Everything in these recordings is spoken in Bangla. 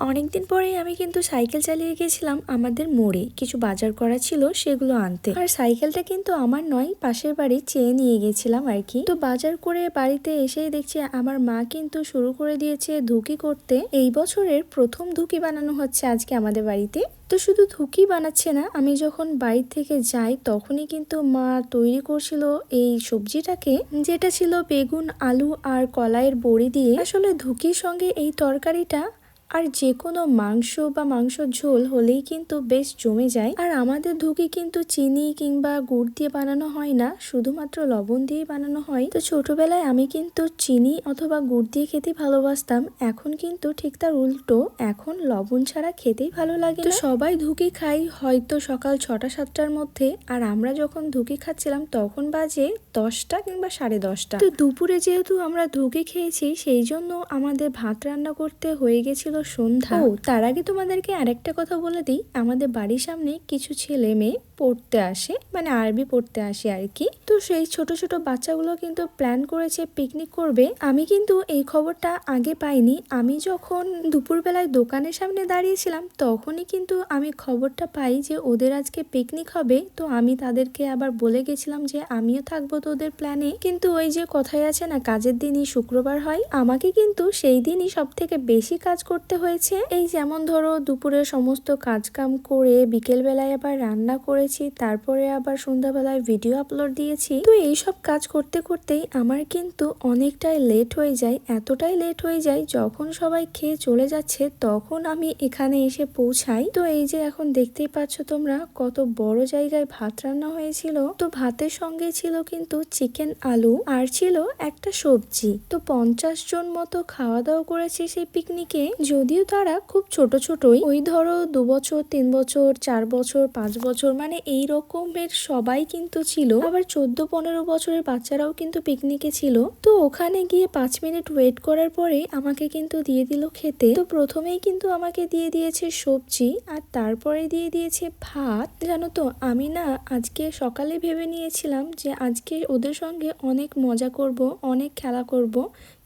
অনেকদিন পরে আমি কিন্তু সাইকেল চালিয়ে গেছিলাম আমাদের মোড়ে। কিছু বাজার করা ছিল, সেগুলো আনতে। আর সাইকেলটা কিন্তু আমার নয়, পাশের বাড়ি চেয়ে নিয়ে গেছিলাম আর কি। তো বাজার করে বাড়িতে এসেই দেখছি আমার মা কিন্তু শুরু করে দিয়েছে ধুকি করতে। এই বছরের প্রথম ধুকি বানানো হচ্ছে আজকে আমাদের বাড়িতে। তো শুধু ধুকি বানাচ্ছে না, আমি যখন বাড়ি থেকে যাই তখনই কিন্তু মা তৈরি করছিল এই সবজিটাকে, যেটা ছিল বেগুন, আলু আর কলাইয়ের বড়ি দিয়ে। আসলে ধুকির সঙ্গে এই তরকারিটা আর যে কোনো মাংস বা মাংসর ঝোল হলেই কিন্তু বেশ জমে যায়। আর আমাদের ধুকি কিন্তু চিনি কিংবা গুড় দিয়ে বানানো হয় না, শুধুমাত্র লবণ দিয়ে বানানো হয়। তো ছোটবেলায় আমি কিন্তু চিনি অথবা গুড় দিয়ে খেতে ভালোবাসতাম, এখন কিন্তু ঠিক তার উল্টো। এখন লবণ ছাড়া খেতেই ভালো লাগে তো সবাই ধুকি খাই হয়তো সকাল ছটা, সাতটার মধ্যে, আর আমরা যখন ধুকি খাচ্ছিলাম তখন বাজে দশটা কিংবা সাড়ে দশটা। তো দুপুরে যেহেতু আমরা ধুকি খেয়েছি, সেই জন্য আমাদের ভাত রান্না করতে হয়ে গেছিল সন্ধ্যা। ও তার আগে তোমাদেরকে আরেকটা কথা বলে দিই। আমাদের বাড়ির সামনে কিছু ছেলে মেয়ে পড়তে আসে মানে আরবি পড়তে আসে আর কি। সেই ছোট ছোট বাচ্চাগুলো কিন্তু প্ল্যান করেছে পিকনিক করবে। আমি কিন্তু এই খবরটা আগে পাইনি। আমি যখন দুপুরবেলায় দোকানের সামনে দাঁড়িয়েছিলাম, তখনই কিন্তু আমি খবরটা পাই যে ওদের আজকে পিকনিক হবে। তো আমি তাদেরকে আবার বলে গেছিলাম যে আমিও থাকব তো ওদের প্ল্যানে কিন্তু ওই যে কথায় আছে না, কাজের দিনই শুক্রবার হয়। আমাকে কিন্তু সেই দিনই সব থেকে বেশি কাজ করতে হয়েছে। এই যেমন ধরো দুপুরে সমস্ত কাজকাম করে বিকেল বেলায় আবার রান্না করেছি, তারপরে আবার সন্ধ্যাবেলায় ভিডিও আপলোড দিয়েছি। তো এইসব কাজ করতে করতেই আমার কিন্তু অনেকটাই লেট হয়ে যায়। এতটাই লেট হয়ে যায় যখন সবাই খেয়ে চলে যাচ্ছে তখন আমি এখানে এসে পৌঁছাই। তো এই যে এখন দেখতেই পাচ্ছ তোমরা কত বড় জায়গায় ভাত রান্না হয়েছিল। তো ভাতের সঙ্গে ছিল কিন্তু চিকেন আলু আর ছিল একটা সবজি। তো পঞ্চাশ জন মতো খাওয়া দাওয়া করেছে সেই পিকনিকে যদিও তারা খুব ছোট ছোটই। ওই ধরো দু বছর, তিন বছর, চার বছর, পাঁচ বছর মানে এই রকমের সবাই কিন্তু ছিল। আবার চোদ্দ পনেরো বছরের বাচ্চারাও কিন্তু পিকনিকে ছিল। তো ওখানে গিয়ে পাঁচ মিনিট ওয়েট করার পরে আমাকে কিন্তু দিয়ে দিল খেতে। তো প্রথমেই কিন্তু আমাকে দিয়ে দিয়েছে সবজি আর তারপরে দিয়ে দিয়েছে ভাত। জানো তো, আমি না আজকে সকালে ভেবে নিয়েছিলাম যে আজকে ওদের সঙ্গে অনেক মজা করব, অনেক খেলা করব।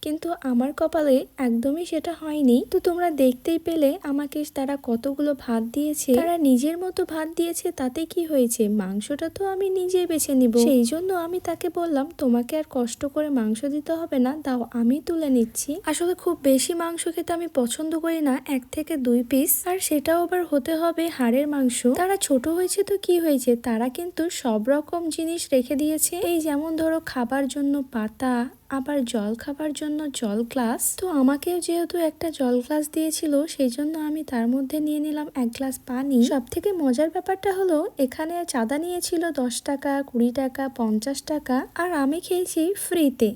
কিন্তু আমার কপালে একদমই সেটা হয়নি। তো তোমরা দেখতেই পেলে আমাকে তারা কতগুলো ভাত দিয়েছে। তারা নিজের মতো ভাত দিয়েছে, তাতে কি হয়েছে? মাংসটা তো আমি নিজেই বেছে নিব। সেই জন্য আমি তাকে বললাম, তোমাকে আর কষ্ট করে মাংস দিতে হবে না, দাও আমি তুলে নিচ্ছি। আসলে খুব বেশি মাংস খেতে আমি পছন্দ করি না, এক থেকে দুই পিস আর সেটাও আবার হতে হবে হাড়ের মাংস। তারা ছোট হয়েছে তো কি হয়েছে? তারা কিন্তু সব রকম জিনিস রেখে দিয়েছে। এই যেমন ধরো, খাবার জন্য পাতা আবার জল খাবার জন্য জল গ্লাস। তো আমাকেও যেহেতু একটা জল গ্লাস দিয়েছিল সেই জন্য আমি তার মধ্যে নিয়ে নিলাম এক গ্লাস পানি। সব থেকে মজার ব্যাপারটা হলো, এখানে চাঁদা নিয়েছিল দশ টাকা, কুড়ি টাকা, পঞ্চাশ টাকা, আর আমি খেয়েছি ফ্রিতে।